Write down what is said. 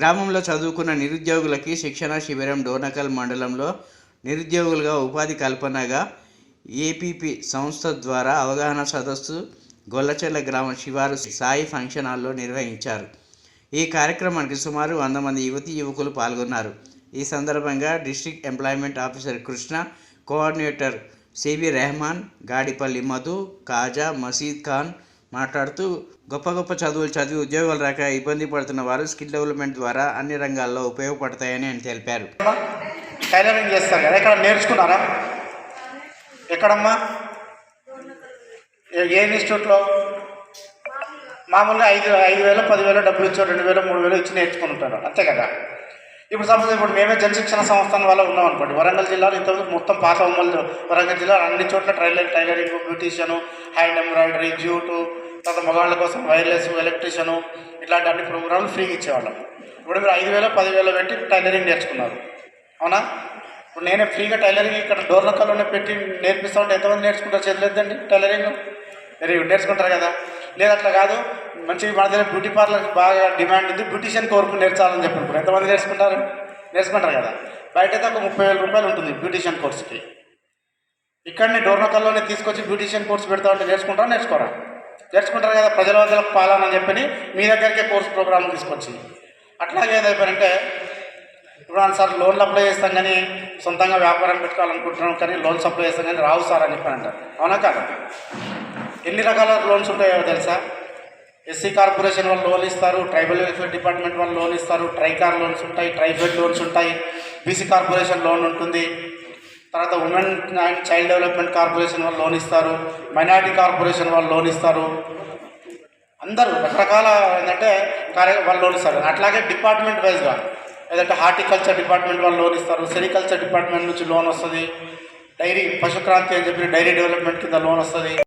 గ్రామంలో చదువుకున్న నిరుద్యోగులకి శిక్షణ శిబిరం డోనకల్ మండలంలో నిరుద్యోగులుగా ఉపాధి కల్పనగా ఏపీపీ సంస్థ ద్వారా అవగాహన సదస్సు గొల్లచెర్ల గ్రామ శివారు సాయి ఫంక్షన్ హాల్లో నిర్వహించారు. ఈ కార్యక్రమానికి సుమారు వంద మంది యువతి యువకులు పాల్గొన్నారు. ఈ సందర్భంగా district employment officer Krishna coordinator C B Rehman Gadipalli Madhu Khaja Masid Khan మాట్లాడుతూ గొప్ప గొప్ప చదువులు చదివి ఉద్యోగాలు రాక ఇబ్బంది పడుతున్న వారు స్కిల్ డెవలప్మెంట్ ద్వారా అన్ని రంగాల్లో ఉపయోగపడతాయని ఆయన తెలిపారు. టైలరింగ్ చేస్తారు కదా ఎక్కడ నేర్చుకున్నారా? ఎక్కడమ్మా? ఏ- ఇన్స్టిట్యూట్లో? మామూలుగా ఐదు ఐదు వేలు పదివేల డబ్బులు ఇచ్చి రెండు వేలు మూడు వేలు ఇచ్చి నేర్చుకుని ఉంటారు అంతే కదా? ఇప్పుడు సపోజ్ ఇప్పుడు మేమే జనశిక్షణ సంస్థల వల్ల ఉన్నాం అనుకోండి వరంగల్ జిల్లాలో ఇంతవరకు మొత్తం పాత ఉమ్మలు వరంగల్ జిల్లాలో అన్ని చోట్ల trailer tailoring beautician hand embroidery jute తర్వాత మగాళ్ళ కోసం వైర్లెస్ ఎలక్ట్రీషియను ఇట్లాంటి అన్ని ప్రోగ్రాంలు ఫ్రీగా ఇచ్చేవాళ్ళం. ఇప్పుడు మీరు ఐదు వేల పదివేలు పెట్టి టైలరింగ్ నేర్చుకున్నారు. అవునా? ఇప్పుడు నేనే ఫ్రీగా టైలరింగ్ ఇక్కడ డోర్లకల్లోనే పెట్టి నేర్పిస్తా ఉంటే ఎంతమంది నేర్చుకుంటారు చేతులేదండి టైలరింగ్? మీరు నేర్చుకుంటారు కదా. లేదు అట్లా కాదు. మంచి మన దగ్గర బ్యూటీ పార్లర్ బాగా డిమాండ్ ఉంది. బ్యూటీషియన్ కోర్పు నేర్చాలని చెప్పి ఇప్పుడు ఎంతమంది నేర్చుకుంటారు? నేర్చుకుంటారు కదా. బయట అయితే ఒక ముప్పై వేల రూపాయలు ఉంటుంది బ్యూటీషియన్ కోర్సుకి. ఇక్కడనే డోర్నకల్లోనే తీసుకొచ్చి బ్యూటీషియన్ కోర్స్ పెడతా ఉంటే నేర్చుకుంటారా నేర్చుకోరా? తెరుచుకుంటారు కదా ప్రజల పాలన అని చెప్పని మీ దగ్గరికే కోర్స్ ప్రోగ్రామ్ తీసుకొచ్చింది అట్లాగే ఏదైపోయారంటే ఇప్పుడు సార్ లోన్లు అప్లై చేస్తాం కానీ సొంతంగా వ్యాపారం పెట్టుకోవాలనుకుంటున్నాం కానీ లోన్స్ అప్లై చేస్తాం కానీ రావు సార్ అని చెప్పారంట. అవునా కాదు? ఎన్ని రకాల లోన్స్ ఉంటాయో తెలుసా? ఎస్సీ కార్పొరేషన్ వాళ్ళు లోన్ ఇస్తారు ట్రైబల్ వెల్ఫేర్ డిపార్ట్మెంట్ వాళ్ళు లోన్ ఇస్తారు ట్రైకార్ లోన్స్ ఉంటాయి ట్రైఫెడ్ లోన్స్ ఉంటాయి బీసీ కార్పొరేషన్ లోన్ ఉంటుంది తర్వాత women and child development corporation వాళ్ళు లోన్ ఇస్తారు మైనారిటీ కార్పొరేషన్ వాళ్ళు లోన్ ఇస్తారు. అందరూ రకరకాల ఏంటంటే కార్య వాళ్ళు లోన్ ఇస్తారు. అట్లాగే డిపార్ట్మెంట్ వైజ్గా ఏదంటే హార్టికల్చర్ డిపార్ట్మెంట్ వాళ్ళు లోన్ ఇస్తారు. సెరికల్చర్ డిపార్ట్మెంట్ నుంచి లోన్ వస్తుంది. డైరీ పశుక్రాంతి అని చెప్పి డైరీ డెవలప్మెంట్ కింద లోన్ వస్తుంది.